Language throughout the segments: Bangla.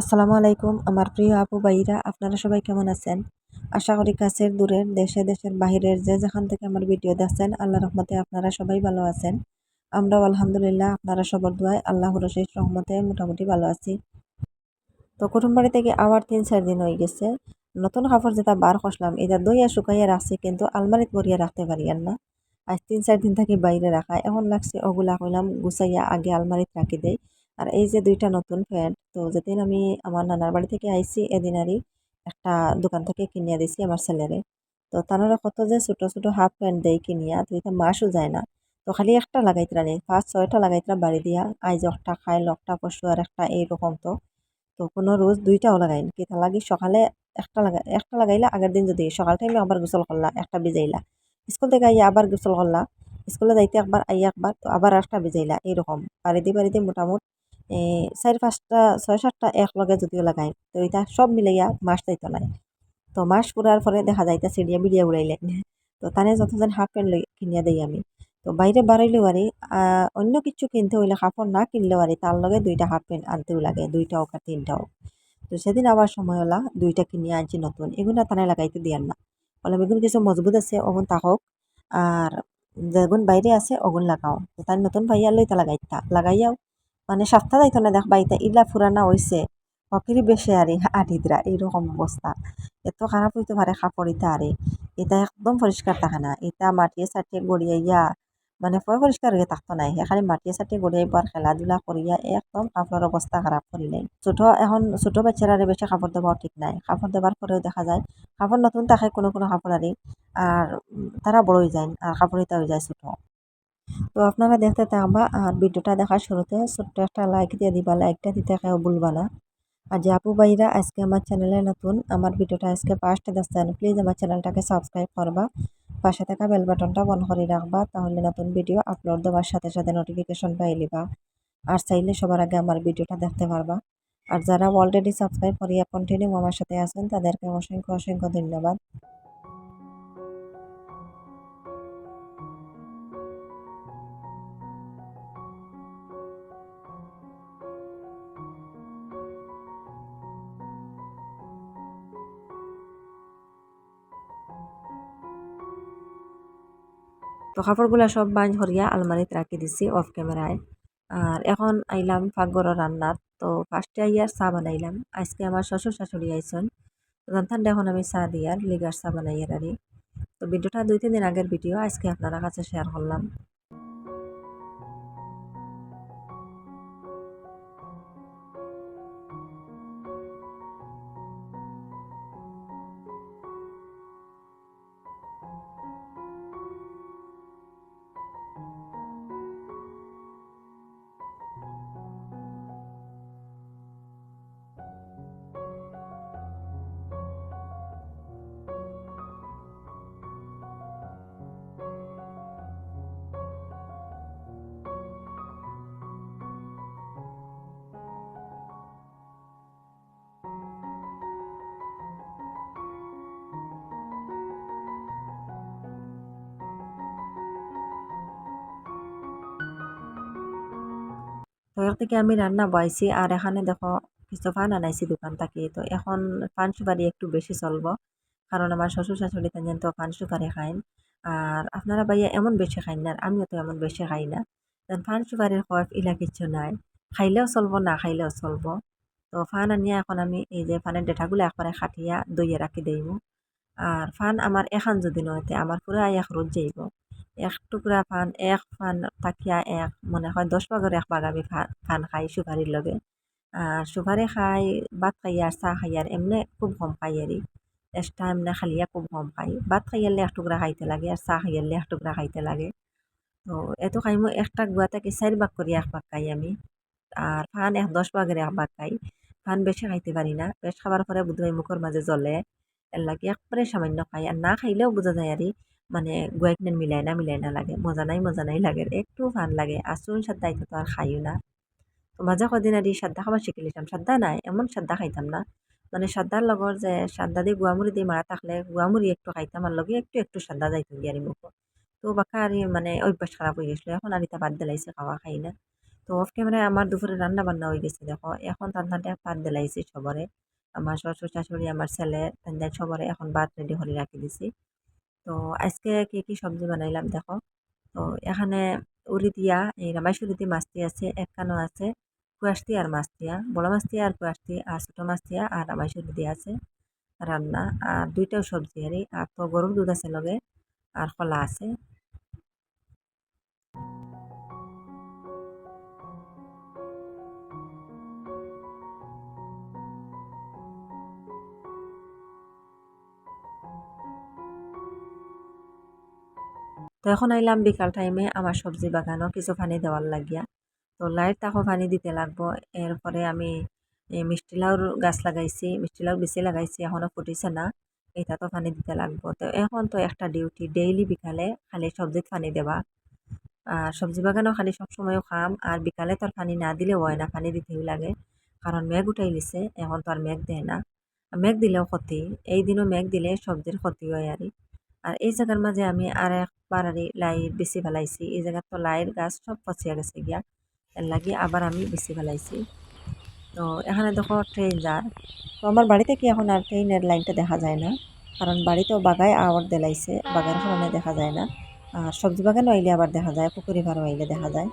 আসসালামু আলাইকুম, আমার প্রিয় আপু ভাইরা, আপনারা সবাই কেমন আছেন? আশা করি কাছের দূরের দেশে, দেশের বাহিরের যে যেখান থেকে আমার ভিডিও দেখছেন আল্লাহ রহমতে আপনারা সবাই ভালো আছেন। আমরাও আলহামদুলিল্লাহ, আপনারা সবার দোয়ায় আল্লাহর শেষ রহমতে মোটামুটি ভালো আছি। তো কুটুম বাড়ি থেকে আবার তিন, চার দিন হয়ে গেছে। নতুন কাপড় যেটা বার খসলাম এটা দইয়া শুকাইয়া রাখছি, কিন্তু আলমারিত ভরিয়া রাখতে পারি আর না। আজ তিন, চার দিন থেকে বাইরে রাখা এখন লাগছে, ওগুলা কইলাম, গুছাইয়া আগে আলমারিত রাখি দেই। আর এই যে দুইটা নতুন প্যান্ট তো যেদিন আমি আমার নানার বাড়ি থেকে আইছি এদিনারই একটা দোকান থেকে কিনিয়া দিছি আমার ছেলেরে। তো তারা কত যে ছোট ছোট হাফ প্যান্ট দেয় কিনিয়া তো এটা মাসও যায় না। তো খালি একটা লাগাইতরা নেই, পাঁচ, ছয়টা লাগাইতরা বাড়ি দিয়া, আইজ একটা খাইল একটা পশু আর একটা এইরকম তো। তো কোনো রোজ দুইটাও লাগাই কি তা লাগি সকালে একটা লাগা, একটা লাগাইলা, আগের দিন যদি সকাল টাইমে আবার গোসল করলা, একটা ভিজাইলা। স্কুল থেকে আইয়া আবার গোসল করলা, স্কুলে যাইতে একবার, আইয়া একবার, তো আবার একটা ভিজাইলা, এইরকম। বাড়িতে বাড়িতে মোটামুট চাৰি পাঁচটা ছয় সাতটা একলগে যদিও লাগাই তো এটা সব মিলাইয়া মাস যাইতো নাই তো মাস পুরার পরে দেখা যাইতা চিড়িয়া বিড়িয়া উড়াইলে তো তানে যতজন হাফ প্যান্ট লই কিনিয়া দেই আমি। তো বাইরে বাড়াইলেও আরি অন্য কিছু কিনতে হইলে কাপড় না কিনলেও আরি তার লগে দুইটা হাফ প্যান্ট আনতেও লাগে দুইটা হোক আর তিনটা হোক তো সেদিন আবার সময় হলা দুইটা কিনিয়ে আনছি নতুন এগুলো তানে লাগাইতে দিয়ার না। বলে এগুলো কিছু মজবুত আছে অগুন তাহক আর যেগুন বাইরে আছে অগুন লাগাও। তো তাই নতুন ভাইয়া লইতা লাগাইতা লাগাইয়াও মানে সপ্তাহ যাইতো না দেখবা এটা ইলা ফুরানা হইছে। হকিরি বেশি আরে আদিদরা, এইরকম অবস্থা। এত খারাপ হইতে পারে কাপড় ইটা আরে। এটা একদম পরিষ্কার থাকে না। এটা মাটিয়ে সাটিয়ে গড়িয়াইয়া মানে পয় পরিষ্কার হয়ে থাকতো নাই এখানে মাটিয়ে সাটিয়ে গড়িয়াইব আর খেলাধুলা করিয়া একদম কাপড়ের অবস্থা খারাপ করি নাই। ছোট এখন ছোট বাচ্চারা বেশি কাপড় দেওয়াও ঠিক নাই। কাপড় দেওয়ার পরেও দেখা যায়, কাপড় নতুন থাকে কোনো কোনো কাপড় আরে। আর তারা বড় হয়ে যায়, আর কাপড় ইটা হয়ে যায় ছোট। তো আপনারা দেখতে থাকবা আর ভিডিওটা দেখার শুরুতে ছোট্ট একটা লাইক দিয়ে দিবা লাইকটা দিতে কেউ ভুলবা না। আর যে আপু ভাইরা আজকে আমার চ্যানেলে নতুন, আমার ভিডিওটা আজকে ফার্স্ট দেখছেন প্লিজ আমার চ্যানেলটাকে সাবস্ক্রাইব করবা। পাশে থাকা বেল বাটনটা বন্ধ করে রাখবা, তাহলে নতুন ভিডিও আপলোড দেওয়ার সাথে সাথে নোটিফিকেশন পাই লিবা। আর চাইলে সবার আগে আমার ভিডিওটা দেখতে পারবা। আর যারা অলরেডি সাবস্ক্রাইব করিয়া কন্টিনিউ আমার সাথে আছেন, তাদেরকে অসংখ্য অসংখ্য ধন্যবাদ। তো কাপড়গুলা সব বাইন হরিয়া আলমারিতে রাখি দিছি অফ ক্যামেরায় আর এখন আইলাম ফাগর রান্নাত তো ফার্স্টে আইয়ার চা বানাইলাম। আজকে আমার শ্বশুর শাশুড়ি আইসন ঠান্ডা এখন আমি চা দিয়ার, লিগার চা বানাইয়ার আরে। তো ভিডিওটা দুই তিন দিন আগের ভিডিও, আজকে আপনারা কাছে শেয়ার করলাম। এর থেকে আমি রান্না বয়েছি আর এখানে দেখো কিছু ফান আনাইছি দোকান থেকে। তো এখন ফান সুপারি একটু বেশি চলবো কারণ আমার শ্বশুর শাশুড়ি তেন তো ফান সুপারি খাইন আর আপনারা ভাইয়া এমন বেশি খাইন না আর আমিও তো এমন বেশি খাই না। ফান সুপারির খরচ ইলা কিছু নাই, খাইলেও চলবো না খাইলেও চলবো। তো ফান আনিয়া এখন আমি এই যে ফানের ডেটাগুলো একবারে খাটিয়া দইয়ে রাখি দেইব আর ফান আমার এখান যদি নয় আমার পুরা এক রোদ যাইব। এক টুকরা ফান, এক ফান থাকিয়া এক, মনে হয় দশ ভাগের এক ভাগ আমি ফান খাই সুপারির লগে। আর সুপারি খাই, ভাত খাই আর চাহ খাই আর এমনি খুব কম খাই আরই এক্সট্রা এমনি খালিয়া খুব কম খাই। ভাত খাইয়ালে এক টুকরা খাইতে লাগে আর চাহ খাইয়ালে এক টুকরা খাইতে লাগে। তো এতো খাই মই একটা গুয়া থেকে চারি ভাগ করি এক ভাগ খাই আমি। আর ফান এক, দশ ভাগের এক ভাগ খাই। ফান বেশি খাইতে পারি না। বেশ খাবার পরে বুধবাই মুখের মাঝে জ্বলে। এর লাগে একবারে সামান্য খাই। আর না খাইলেও বোঝা যায় আরই মানে গুয়াইকনেন মিলাই না মিলাই না লাগে মজা নাই মজা নাই লাগে। একটু ফান লাগে। আসুন সাদ্দা আইতে তো আর খাইও না। তো মাঝে কদিন আর সাদ্দা খাবার শিখে লিতাম সাদ্দা নাই, এমন সাদ্দা খাইতাম না। মানে সাদ্দার লগর যে সাদ্দা দিয়ে গুয়ামুড়ি দিয়ে মারা থাকলে গুয়ামুড়ি একটু খাইতাম আর লগে একটু একটু সাদ্দা যাইতাম গিয়ারি মুখ তো বাকা আর মানে অভ্যাস খারাপ হয়ে গেছিল। এখন আর এটা বাদ দিলাইছে খাওয়া খাই না। তো অফ ক্যামেরায় আমার দুপুরে রান্না বান্না হয়ে গেছে দেখো। এখন তান তানটা ভাত দিলাইছি সবরে আমার শ্বশুর শাশুড়ি আমার ছেলে তাদের সবরে এখন ভাত রেডি করে রাখি দিছি। তো আজকে কি কি সবজি বানাইলাম দেখো। তো এখানে উড়ি দিয়া এই রামাইশুরিতে মাছটি আছে একখানো আছে, কুয়াশটি আর মাছ দিয়া বড় মাছ দিয়া আর কুয়াশটি, আর ছোটো মাছ দিয়া আর রামাইশুরি দিয়ে আছে রান্না। আর দুইটাও সবজি আরই আর তো গরুর দুধ আছে লগে, আর কলা আছে। তো এখন আইলাম বিকাল টাইমে আমার সবজি বাগানও কিছু পানি দেওয়ার লাগিয়া। তো লাইট তাকো পানি দিতে লাগবো। এরপরে আমি মিষ্টি লাউর গাছ লাগাইছি, মিষ্টি লাউর বেশি লাগাইছি এখনও ফুটিছে না। এটা তো পানি দিতে লাগবো। তো এখন তো একটা ডিউটি ডেইলি বিকালে খালি সবজিত পানি দেওয়া আর সবজি বাগানও খালি সবসময়ও খাম। আর বিকালে তো আর পানি না দিলেও হয় না, পানি দিতেই লাগে। কারণ মেঘ উঠাই লিছে এখন তো আর মেঘ দেয় না। মেঘ দিলেও ক্ষতি, এই দিনও মেঘ দিলে সবজির ক্ষতি হয় আর আর এই জায়গার মাঝে আমি আর একবার আর লাই বেশি ফেলাইছি। এই জায়গার তো লাইয়ের গাছ সব পচিয়া গেছে গিয়া। এর লাগি আবার আমি বেশি ফেলাইছি। তো এখানে দেখো ট্রেন যার তো আমার বাড়িতে কি এখন আর ট্রেনের লাইনটা দেখা যায় না? কারণ বাড়িতেও বাগায় আওয়ার দেলাইছে বাগানের কারণে দেখা যায় না। আর সবজি বাগানও আইলে আবার দেখা যায়, পুকুরি ভাড়ও আইলে দেখা যায়।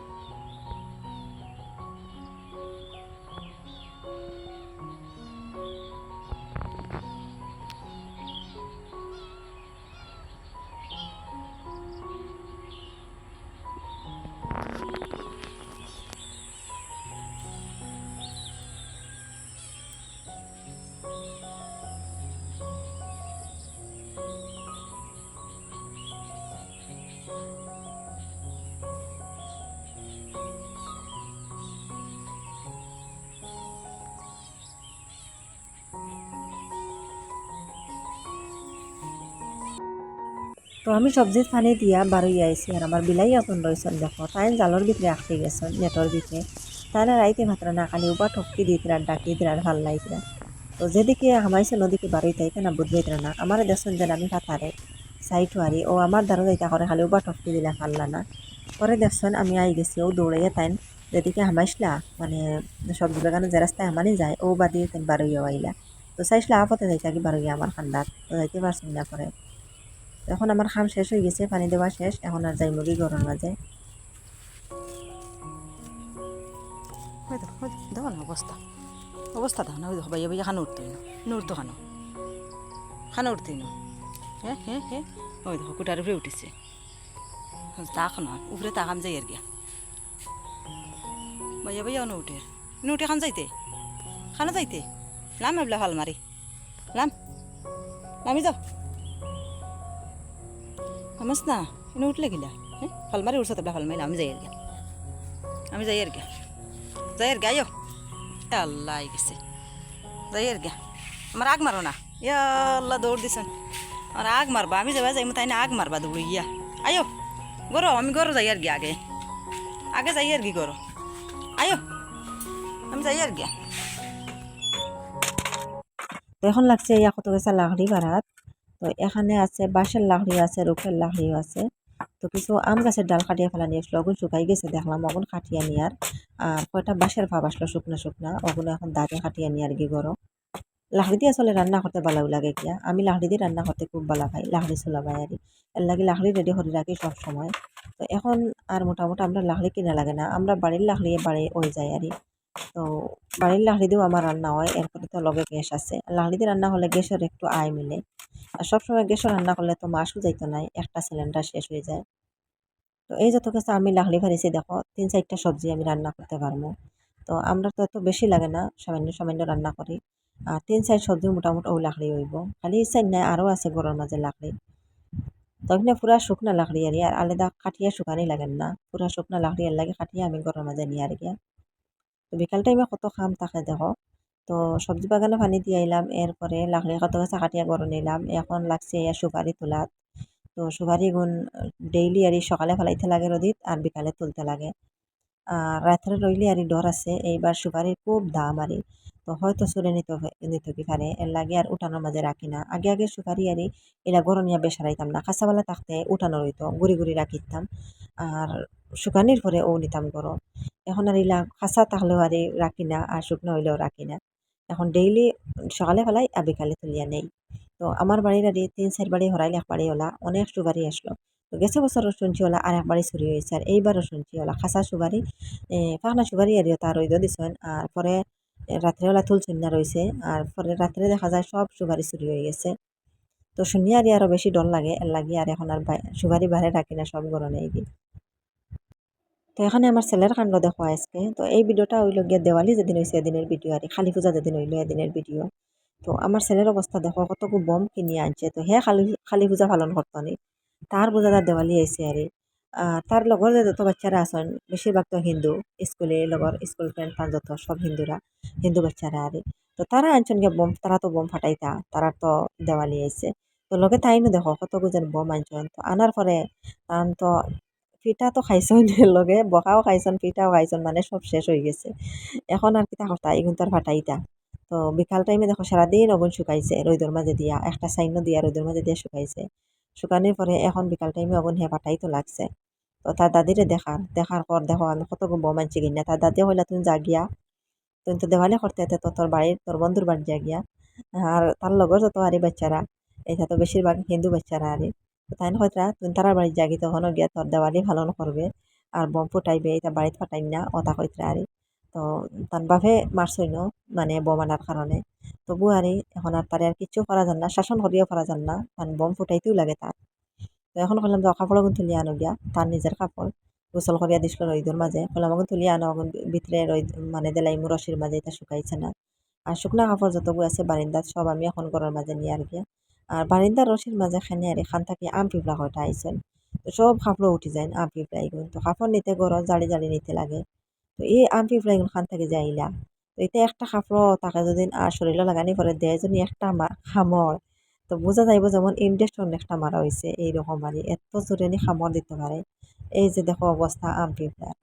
তো আমি সবজির পানি দিয়া বারোই আইছি আর আমার বিলাই এখন রয়েছেন দেখো তাই জালর ভিতরে আটকে গেছেন নেটর ভিতরে তাহলে রাইতে ভাতরা না, খালি উবা ঠকি দিতরা ডাকি দিরা ভালো লাইতরা তো যেদিকে হামাইছে নদীকে বারোই তাইতে না বুঝবাইতরা না আমার দেখছেন যে আমি ফাতারে সাইটু আরি ও আমার দ্বারা যাইতা করে খালি উবা ঠকি দিলে ফাল্লা না। পরে দেখছেন আমি আই গেছি ও দৌড়াইয়া তাইন যেদিকে হামাইছিলা মানে সবজি বাগানে যে রাস্তায় হামানি যায় ও বাদি তাই বারোইয়া আইলা তো চাইছিলা আপতে যাইতা কি বারোইয়া আমার খান্দাত? তো যাইতে পারছেন না পরে এখন আমার খাম শেষ হয়ে গেছে, পানি দেওয়া শেষ। এখন আর যাই মুরগি গরম ওই দেখো না অবস্থা। অবস্থা দেখো না, ওই দেখো, ভাইয়া ভাইয়া, খানো উঠতেই না নুরতো খানো। খানো উঠতেই না হ্যাঁ হ্যাঁ হ্যাঁ ওই দেখো, কুটার উপরে উঠেছে। তাক না উপরে তাকাম যাই আর গিয়া। ভাইয়া ভাইয়া না উঠে নো উঠে খান যাইতে? খানো যাইতে? লাম এবলা ভালো মারি লাম। নামি যাও। নামাস না এনে উঠলে গিলা হ্যাঁ ভালো মারি উঠছে এবলা ভালো মারি আমি যাই আর গিয়া আমি যাই আর গিয়া যাই আর গিয়া আয়ো আল্লাহ গেছে যাই আর গিয়া আমার আগ মারো না ইয়া দৌড় দিছেন আমার আগ মারবা আমি যাবা যাই তাই না আগ মারবা দৌড়ি গিয়া আয়ো গরো আমি গরো যাই আর গিয়া আগে আগে যাই আর কি গরো আয়ো আমি যাই আর গিয়া এখন লাগছে ইয়া কত গেছে লাকড়ি বাড়াত তো এখানে আছে, বাঁশের লাকড়ি আছে রুখের লাহড়িও আছে। তো কিছু আম গাছের ডাল কাটিয়ে ফেলা নিয়ে আসলো ওগুন শুকাই গেছে, দেখলাম ওগুন কাটিয়ে নিয়ার আর কয়টা বাঁশের ভাব আসলো শুকনা শুকনা, ওগুলো এখন দাঁতে কাটিয়ে নিয়ার কি করো লাহড়ি দিয়ে আসলে রান্না করতে ভালো লাগে কিয়া আমি লাহড়ি দিয়ে রান্না করতে খুব ভালো পাই, লাহড়ি চুলা পাই আর এর লাগে লাকড়ি রেডি করে রাখি সব সময়। তো এখন আর মোটামুটি আমরা লাহড়ি কিনা লাগে না, আমরা বাড়ির লাকড়ি বাড়ি হয়ে যায় আর তো বাড়ির লাকড়ি দিয়েও আমার রান্না হয়, এরপরে তো লগে গ্যাস আছে। দিয়ে রান্না হলে গ্যাসের একটু আয় মিলে। আর সবসময় গ্যাসে রান্না করলে তো মাসও যাইতো নাই একটা সিলিন্ডার শেষ হয়ে যায়। তো এই যত কিছু আমি লাকড়ি ফারিছি দেখো, তিন চারটা সবজি আমি রান্না করতে পারব। তো আমরা তো এত বেশি লাগে না, সামান্য সামান্য রান্না করি। আর তিন চার সবজি মোটামুটি ও লাকড়ি হইব। খালি চাই নাই আরও আছে গরুর মাঝে লাকড়ি। তখন পুরা শুকনা লাকড়ি আর আর আলাদা কাটিয়া শুকানি লাগেন না। পুরা শুকনা লাকড়ি আর লাগে কাটিয়া আমি গরুর মাঝে নিয়ে আর গিয়া তো বিকাল টাইমে কত খাম থাকে দেখো তো সবজি বাগানে পানি দিয়ে আইলাম, এরপরে লাকড়ি কত চাকাটিয়া কাটিয়া গরু নিলাম। এখন লাগছে ইয়া সুপারি তোলাত। তো সুপারি গুণ ডেইলি আর সকালে ফেলাইতে লাগে রোদিত আর বিকালে তুলতে লাগে। রাত্রে রইলে আর ডর আছে, এইবার সুপারির খুব দাম আরে তো হয়তো চুরে নিতে নিতে কি পারে এর লাগে আর উঠানোর মাঝে রাখি না। আগে আগে সুপারি আরি এরা গরনিয়া বেসারাইতাম না খাসাবেলা থাকতে উঠানো রইতো, গুড়ি গুড়ি রাখিতাম। আর শুকানির পরে ও নিতাম গরম। এখন আর ইলা খাসা থাকলেও আর রাখি না, আর শুকনো হইলেও রাখি না। এখন ডেইলি সকালে ফেলাই আর বিকালে তুলিয়া নেই। তো আমার বাড়ির আর তিন চার বাড়ি হরাইলে এক বাড়ি ওলা অনেক সুপারি আসলো। তো গেছে বছরও শুনছি ওলা আর এক বাড়ি চুরি হয়েছে। আর এইবারও শুনছি ওলা খাসা সুপারি পাখনা সুপারি আরিও তার রইদ দিছেন। আর পরে রাত্রেবেলা তুলছেন না রয়েছে, আর পরে রাত্রে দেখা যায় সব সুপারি চুরি হয়ে গেছে। তো শুনি আর আরও বেশি ডর লাগে, এর লাগে আর এখন আর বাই- সুপারি বাড়ে রাখি না, সব গরনে দিই তো এখানে আমার ছেলের কাণ্ড দেখো আজকে। তো এই ভিডিওটা হইল গিয়ে দেওয়ালি যেদিন হয়েছে এদিনের ভিডিও, আর কালী পূজা যেদিন হইল এদিনের ভিডিও। তো আমার ছেলের অবস্থা দেখো কতকু বম কিনিয়ে আনছে। তো হে কালী কালী পূজা পালন করতো নি। তার তার দেওয়ালি আইছে আর। তার লগর যত বাচ্চারা আছেন, বেশিরভাগ তো হিন্দু। স্কুলে লগর, স্কুল ফ্রেন্ড ফান যত সব হিন্দুরা, হিন্দু বাচ্চারা আর। তো তারা আনছেন গিয়ে বম, তারা তো বম ফাটাইতা তারা তো দেওয়ালি আইছে। তো লগে তাইনো দেখো কতকু যেন বম আনছেন। তো আনার পরে তান তো পিঠা তো খাইছন লগে, বকাও খাইছন, পিঠাও খাইছন মানে সব শেষ হয়ে গেছে। এখন আর কিতা কথা এগুন তার ফাটাইতা। তো বিকাল টাইমে দেখো সারাদিন অগুন শুকাইছে, রোদের মাঝে দিয়া, একটা সাইনও দিয়া রোদের মাঝে দিয়া শুকাইছে। শুকানোর পরে এখন বিকাল টাইমে অগুন হে পাঠাই ফাটাইতো লাগছে। তো তার দাদিরে দেখার দেখার পর দেখো আমি কত বম আনছি কিনা তার দাদি হইলা তুমি জাগিয়া তুমি তো দেওয়ালে করতে যেতে তো তোর বাড়ির তোর বন্ধুর বাড়ি জাগিয়া আর তার লগর তো আরে বাচ্চারা এটা তো বেশিরভাগ হিন্দু বাচ্চারা আরে তো তাই হয়তো তুমি তারা বাড়ি জাগি তখনও গিয়া তোর দেওয়ালি ভালো করবে আর বম ফুটাইবে এটা বাড়িতে ফাটাই না ওটা কইতরা আরে তো তার বাপে ন মানে বোম আনার কারণে। তবু আরে এখন আর তারে আর কিচ্ছু করা যান না, শাসন করিও করা যান না তার বম ফুটাইতেও লাগে তার তো এখন করলাম যে কাপড় গুণ তুলিয়া আনো গিয়া, তার নিজের কাপড় গোসল করিয়া দিছিল রইদর মাঝে। কলাম আগুন তুলিয়া আনো আগুন ভিতরে রই মানে দেলাই মুরসির মাঝে এটা শুকাইছে না। আর শুকনা কাপড় যতগুলো আছে বারিন্দাত সব আমি এখন ঘরের মাঝে নিয়ে আর গিয়া, আর বারিন্দার রশির মাঝে খানি আর এখান থেকে আম পিঁপড়া কয়টা আইসেন সব কাপড় উঠি যায় আম পিঁপড়া এগুলো তো কাপড় নিতে গরম, জাড়ি জাড়ি নিতে লাগে। তো এই পিঁপড়া এগুলো খান থেকে যে আইলা তো এটা একটা কাপড় তাকে যদি আর শরীরে লাগানি পরে দেয় যদি একটা খামর তো বোঝা যাইব যেমন ইন্ডেকশন একটা মারা হয়েছে এইরকম আর এত জোরে নি খামর দিতে পারে। এই যে দেখো অবস্থা আম পিঁপড়ার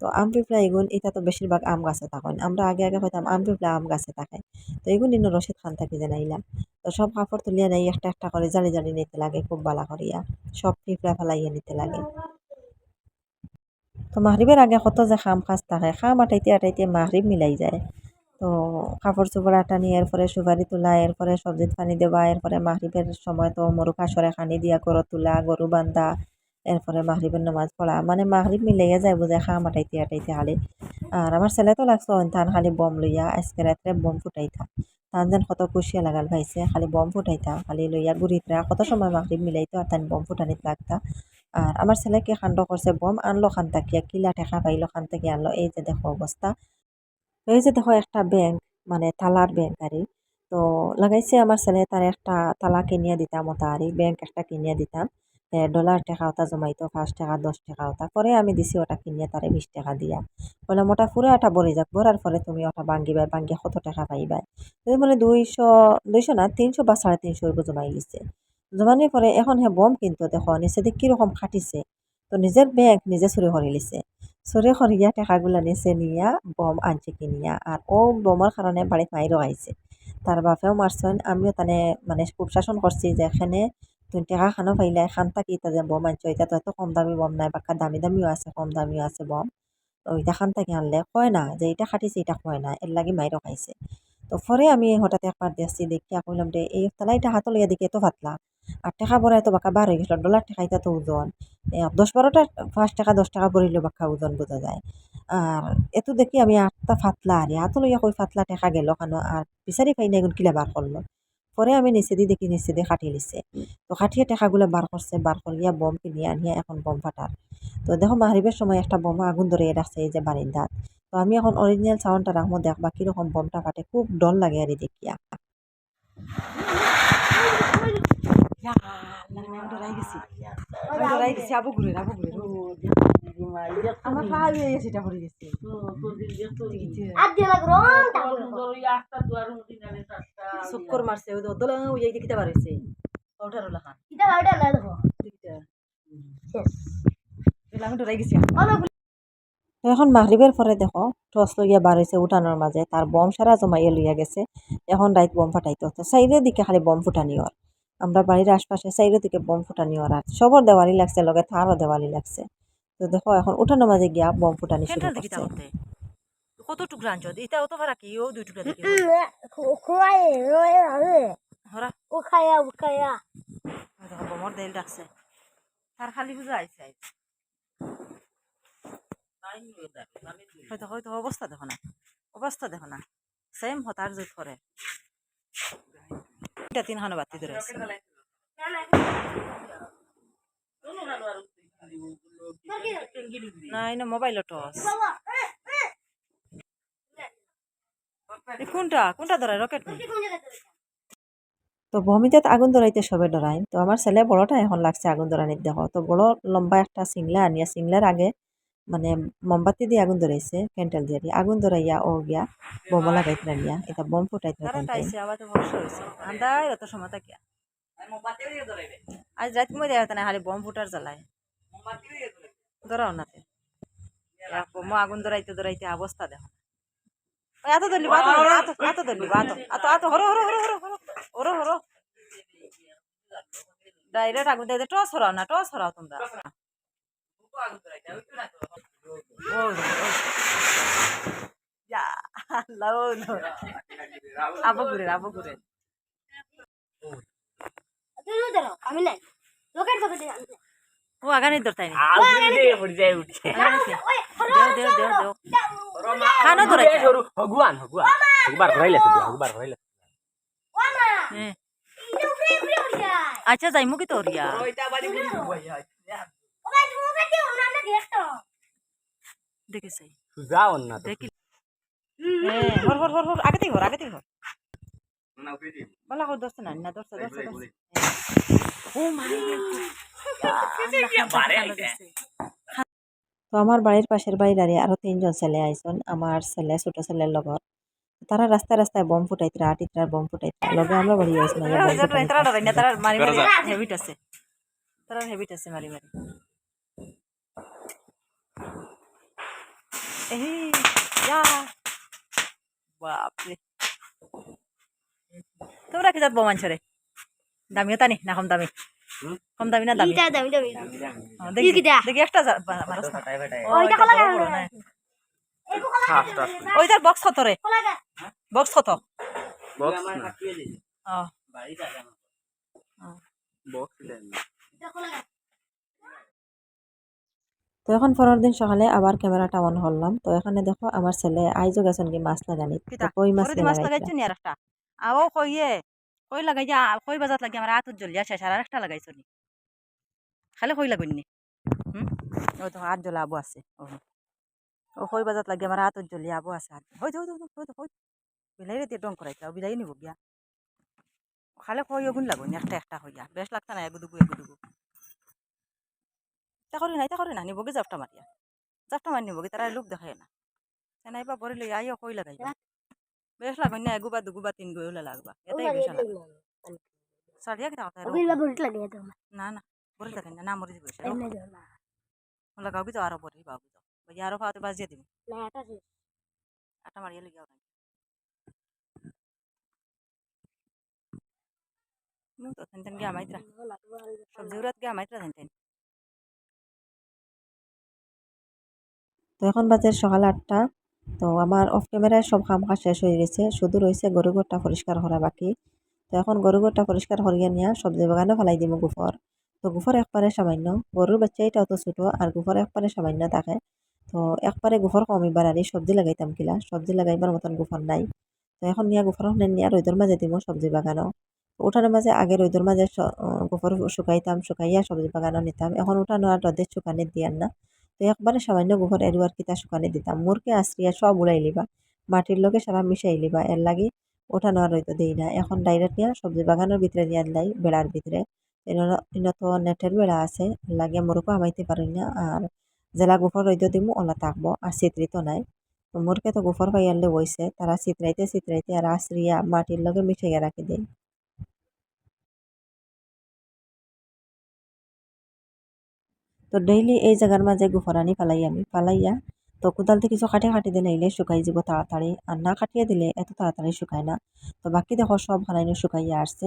তো আম পিঁপড়া এগুন, এটা তো বেশিরভাগ আম গাছে থাকেন। আমরা আগে আগে হয়তাম আম পিঁপড়া আম গাছে থাকে। তো এগুন ইন্ন রশিদ খান থাকি জানাইলাম তো সব কাপড় তুলিয়া নেই, একটা একটা করে জালি জালি নিতে লাগে, খুব বালা করিয়া। সব পিঁপড়া ফেলাইয়া নিতে লাগে। তো মাহরিবের আগে কত যে খাম কাজ থাকে খাম আটাইতে আটাইতে মাহরিব মিলাই যায়। তো কাপড় চোপড় নিয়ে এরপরে সুপারি তোলা, এরপরে সবজিত পানি দেওয়া, এরপরে মাহরিবের সময় তো মরু সরে খানি দিয়া গরু তোলা, গরু বান্ধা এরপরে মাহরিবের নামাজ পড়া মানে মাহরিব মিলাইয়া যায় বুঝে খাম আটাইতে আটাইতে খালি আর আমার ছেলে তো লাগছো তান খালি বম লইয়া আজকে রাত্রে বম ফুটাইতা। তান যেন কত খুশিয়া লাগাল ভাইছে, খালি বম ফুটাইতা, খালি লইয়া ঘুরিতরা কত সময় মাহরিব মিলাইতো আর তান বম ফুটানিত লাগতা। আর আমার ছেলেকে কাণ্ড করছে বম, আনলো খান তাকিয়া কিলা ঠেকা পাইলো খান থেকে আনলো, এই যে দেখো অবস্থা। এই যে দেখো একটা ব্যাংক মানে থালার ব্যাংক আরই তো লাগাইছে আমার ছেলে তার একটা তালা কিনিয়া দিতাম ওটা আরই ব্যাংক একটা কিনিয়া দিতাম। ডলার টাকা ওটা জমাইতো পাঁচ টাকা, দশ টাকা ওটা। পরে আমি দিছি ওটা কিনিয়া তারে বিশ টাকা দিয়া। বললাম ওটা পুরো একটা ভরে যাক। ভরার পরে তুমি ওটা ভাঙ্গিবাই ভাঙ্গিয়া কত টাকা পাইবাই তো মানে দুইশো দুইশো না, তিনশো বা সাড়ে তিনশো জমাই লিছে জমানোর পরে এখন হ্যাঁ বম কিন্তু দেখো, নিচে দিয়ে কীরকম খাটিছে। তো নিজের ব্যাংক নিজে চুরি করে লিছে। চুরি করিয়া টাকাগুলা নিচে নিয়া বম আনছে কিনিয়া। আর ও বমের কারণে বাড়িতে মাইরও আইছে। তার বাপেও মারছেন আমিও তানে মানে খুব শাসন করছি যে, এখানে তুমি টাকা খানো পাইলে খান থাকি যে বম আনছো এটা তো এত কম দামি বম নাই বাক্কা দামি দামিও আছে কম দামিও আছে বম তো ওইটা খান থাকি আনলে কয় না যে এটা খাটিছে এটা কয় না এর লাগি মাইরও খাইছে তো পরে আমি হঠাৎ একবার দেখছি দেখিয়া কইলাম রে এই তালাইটা হাত লইয়া দেখি এত পাতলা আর টাকা ভরাই তো বাক্কা বার হয়ে গেছিল ডলার টাকা এটা তো ওজন দশ বারোটা পাঁচ টাকা দশ টাকা ভরিলে বাক্কা ওজন বোঝা যায় আর এত দেখি আমি আটটা ফাতলা আরে হাত লইয়া কই ফাতলা টেকা গেল কেন আর বিচারি পাই না এগুন কিলা বার করল পরে আমি নিচে দি দেখি নিচে দিয়ে লিছে। তো কাটিয়ে টেকাগুলো বার করছে বার করিয়া বম কিনিয়ে আনিয়া এখন বম ফাটার তো দেখো মাহরিবের সময় একটা বোমা আগুন ধরে রাখছে এই যে বারিন্দাত তো আমি এখন অরিজিনাল সাউন্ডটা রাখব দেখবা কীরকম বমটা কাটে, খুব ডর লাগে আর দেখিয়া। ডরাই গেছি ডরাই গেছি আবু ঘুরে আবু ঘুরে আমার পা হয়ে গেছে এটা পড়ে গেছে চক্কর মারছে ওই দল ওই এই দিকে ওঠার ওলা আমি ডরাই গেছি এখন মাগরিবের পরে দেখো টস লইয়া বার হয়েছে উঠানোর মাঝে তার বম সারা জমাইয়া লইয়া গেছে এখন রাইত বম ফাটাইতে হতো সাইডের দিকে খালি বম ফুটানি ওর আমরা বাড়ির আশপাশে সাইডের দিকে বম ফুটানি ওরা। আর সবর দেওয়ালি লাগছে লগে তারও দেওয়ালি লাগছে। তো দেখো এখন উঠানো মাঝে গিয়া বম ফুটানি শুরু করছে। কত টুকরা আনছ? এটা অত ভাড়া কি? ও দুই টুকরা দেখি। হরা উখায়া উখায়া। ওই দেখো বমর দেল ডাকছে। তার খালি বুঝা আইছে। হয়তো হয়তো অবস্থা দেখো না। অবস্থা দেখো না। সেম হতার জোট করে এটা তিনখানো বাতি ধরে আছে। নাই না মোবাইল টস কোনটা? কোনটা ধরে রকেট তো ভূমিতে আগুন ধরাইতে সবে ডরাই তো আমার ছেলে বড়টা এখন লাগছে আগুন ধরানির দেখো তো বড় লম্বা একটা সিংলা আনিয়া সিংলার আগে মানে মোমবাতি দিয়ে আগুন ধরাইছে ক্যান্ডেল দিয়ে। আগুন ধরাইয়া ও গিয়া বোম লাগাইতে নিয়া এটা বোম ফুটাইতে কারেন্ট আইছে আবার তো আন্দাই অত সময় থাকিয়া। আজ রাত কমে দেওয়া না খালি বম ফুটার জ্বালায়। ধরাও নাতে মো আগুন ধরাইতে ধরাইতে অবস্থা দেখো। এত ধরলি এত এত এত ধরলি এত এত এত হরো হরো হরো হরো হরো হরো হরো। ডাইরেক্ট আগুন দিয়ে টস হরাও না টস হরাও তোমরা। আচ্ছা যাইমু কি তোর দেখি। হর হর হর হর আগে থেকে হর আগে থেকে হর। বলা হর দোস্ত না না দোস্ত দোস্ত দোস্ত। ও মাই তো আমার বাড়ির পাশের বাড়ি দাঁড়িয়ে আরও তিনজন ছেলে আইসন আমার ছেলে ছোট ছেলের লগত তারা রাস্তায় রাস্তায় বম ফুটাইতরা আটিতরা বম ফুটাইতরা লগে আমরা বাড়ি আইসন। তারা তারা মারি মারি হেবিট আছে। তারা হেবিট আছে মারি মারি এই ইয়া বাপরে তোমরা কি জাত বোমান ছরে দামিও তানি? না কম দামি। কম দামি না দামি? দামি দামি। হ্যাঁ, দেখি? দেখি একটা মানুষ না। ওইটা কলা বড় গাছ বড় না। এই কোলা ওই তার বক্স কত রে? বক্স কত? বক্স ও। বক্স তো এখন পরের দিন সকালে আবার ক্যামেরাটা অন করলাম। তো এখানে দেখো আমার ছেলে আইজো গেছেন কি মাছ লাগানি। কই মাছ লাগাইছো? নি আর একটা আও কইয়ে কই লাগাই যা কই বাজাত লাগি আমার হাতত জ্বলিয়া শেষ আর একটা লাগাইছো নি? খালি কই লাগুন নি? হুম? ও তো হাত জ্বলা আবু আছে। ও ও কই বাজাত লাগি আমার হাতত জ্বলিয়া আবু আছে হাত হই হই হই হই হই বিলাই রে ডং করাইতা বিলাই নিব গিয়া খালি কই ওগুন লাগুন একটা একটা হইয়া। বেশ লাগতা না এগুদুগু এগুদুগু তা করি না তা করি না নিবগে জাপটা মারিয়া। জাপটা মারি নিবগে তারা লোক দেখায় না। সেনাই বা বড় লই আইও কই লাগাই বেশ লাগুন না এগুবা দুগুবা তিন গই হলে লাগবা। এটাই বেশ লাগে সারিয়া কিটা কথা ওই বাবু লাগে না না বলে দেখেন না না মরে লাগাও কি তো আরও বড়ি বাবু তো ওই আরও পাওয়াতে বাজিয়ে দিবি না এটা আছে আটা মারিয়ে না নু তো তেন তেন গিয়া মাইত্রা। সবজি উড়াত গিয়া মাইত্রা তেন। তো এখন বাজে সকাল আটটা। তো আমার অফ ক্যামেরায় সব কাম কাজ শেষ হয়ে গেছে। শুধু রয়েছে গরু ঘরটা পরিষ্কার করা বাকি। তো এখন গরু ঘরটা পরিষ্কার করিয়া নিয়ে সবজি বাগানে ফেলাই দিব গুফর। তো গুফর একবারে সামান্য। গরুর বাচ্চাইটা অত ছোটো আর গুফর একবারে সামান্য থাকে। তো একবারে গুফর কমিবার আর সবজি লাগাইতাম কিলা। সবজি লাগাইবার মতন গুফর নাই। তো এখন নিয়ে গুফর নিয়ে রোদর মাঝে দিব সবজি বাগানও। উঠানোর মাঝে আগে রোদর মাঝে গোবর শুকাইতাম, শুকাইয়া সবজি বাগানও নিতাম। এখন উঠানো আর রোদের শুকানি দিয়ার না। তো একবারে সামান্য গোবর এরু আর কিতা শুকানি দিতাম। মুরকে আশ্রিয়া সব উড়াই লিবা। মাটির লগে সারা মিশাই লিবা। এর লাগি উঠানো আর রইতো দেই না। এখন ডাইরেক্ট নিয়ে সবজি বাগানের ভিতরে নিয়ে দিলাই বেড়ার ভিতরে। ইনত নেটের বেড়া আছে। লাগে মুরকো আমাইতে পারি না। আর জেলা গোফর রইদ দিমু ওলা থাকব আর চিত্রিত নাই। তো মুরকে তো গোফর পাইয়ালে বইছে। তারা চিত্রাইতে চিত্রাইতে আর আশ্রিয়া মাটির লগে মিশাইয়া রাখি দেয় তো ডেইলি এই জায়গার মাঝে গুফরানি ফালাই আমি ফালাইয়া তো কোদাল থেকে কিছু কাটিয়ে কাটি দিলে এলে শুকাই যাব তাড়াতাড়ি। আর না কাটিয়ে দিলে এত তাড়াতাড়ি শুকায় না। তো বাকি দেখো সব হানাইনো শুকাইয়া আসছে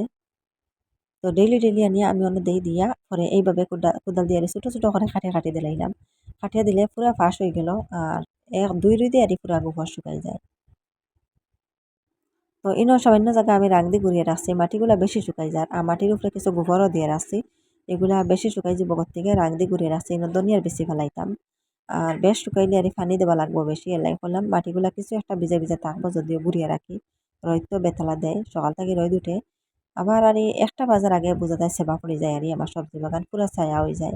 তো ডেইলি ডেইলি আনিয়া আমি অন্য দেই দিয়া। পরে এইভাবে কোদাল কোদাল দিয়ে ছোটো ছোটো করে কাটিয়ে কাটি দিলাইলাম কাটিয়ে দিলে পুরা ফাঁস হয়ে গেল আর এক, দুই দুই দিয়ে আর পুরা গোবর শুকাই যায়। তো ইনো সামান্য জায়গা আমি রাং দিয়ে ঘুরিয়ে রাখছি মাটিগুলা বেশি শুকাই যায়। আর মাটির উপরে কিছু গোবরও দিয়ে রাখছি এগুলা বেশি শুকাই যাব থেকে, রাগ দিয়ে ঘুরে রাখছি ইনো দনিয়ার বেশি ফেলাইতাম। আর বেশ শুকাইলে আর পানি দেওয়া লাগবো বেশি এলাই করলাম মাটিগুলা কিছু একটা ভিজা ভিজা থাকব যদিও ঘুরিয়ে রাখি। রোদ তো বেতলা দেয়, সকাল থেকে রোদ উঠে। আবার আর একটা বাজার আগে বোঝা যায় সেবা পড়ে যায় আর আমার সবজি বাগান পুরো ছায়া হয়ে যায়।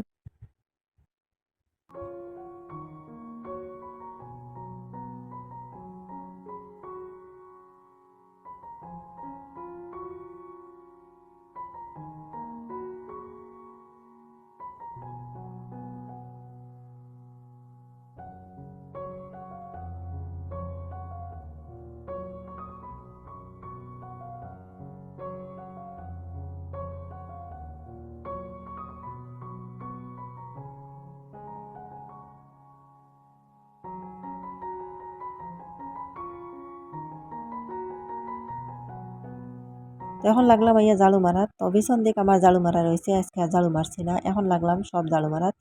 এখন লাগলাম ইয়া জালু মারাত তো ভীষণ দিক আমার জালু মারা রয়েছে আজকে আর জালু মারছি না। এখন লাগলাম সব জালু মারাত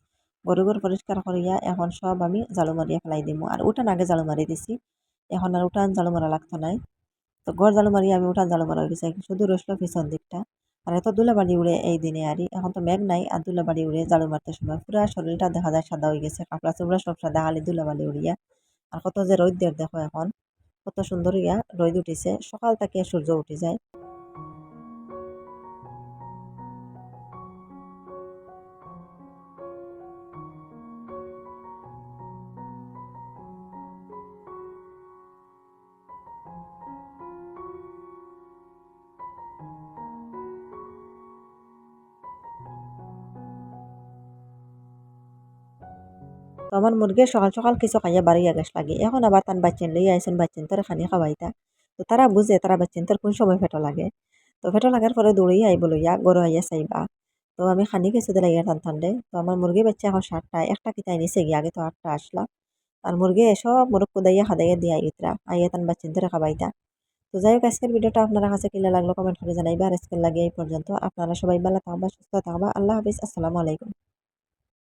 গরু গরু পরিষ্কার করিয়া এখন সব আমি জালু মারিয়া ফেলাই দিব আর উঠান আগে জালু মারি দিছি। এখন আর উঠান জালু মারা লাগতো নাই। তো ঘর জালু মারিয়া আমি উঠান জালু মারা গেছি শুধু রসলো পিছন দিকটা। আর এত দুলাবাড়ি উড়ে এই দিনে আরই। এখন তো মেঘ নাই, আর দুলাবাড়ি উড়ে জালু মারতে সময়। পুরা শরীরটা দেখা যায় সাদা হয়ে গেছে, কাপড়া চোপড়া সব সাদা, খালি দুলাবাড়ি উড়িয়া। আর কত যে রোদ দের দেখো এখন। কত সুন্দর ইয়া রোদ উঠিছে। সকাল থেকে সূর্য উঠে যায়। আমার মুরগি সকাল সকাল কিছু খাইয়া বাড়িয়া গেছ লাগে এখন আবার তান বাচ্চেন লইয়া আইসেন বাচ্চেন তোর খানি খাওয়াইতা। তো তারা বুঝে তারা বাচ্চেন তোর কোন সময় ফেটো লাগে। তো ফেটো লাগার পরে দৌড়িয়ে আইব লইয়া, গরু আইয়া চাইবা। তো আমি খানি কিছু দিলে ইয়া টান টান তো আমার মুরগি বাচ্চা এখন সাতটা, একটা কিতাই নিছে গিয়ে, আগে তো আটটা আসলা। আর মুরগি সব মুরগ কুদাইয়া খাদাইয়া দিয়া ইতরা আইয়া তান বাচ্চেন তোরে খাবাইতা তো যাই হোক, আজকের ভিডিওটা আপনারা কাছে কিলা লাগল কমেন্ট করে জানাইবা। আর আজকের লাগে এই পর্যন্ত। আপনারা সবাই ভালো থাকবা, সুস্থ থাকবা। আল্লাহ হাফিজ। আসসালামু আলাইকুম।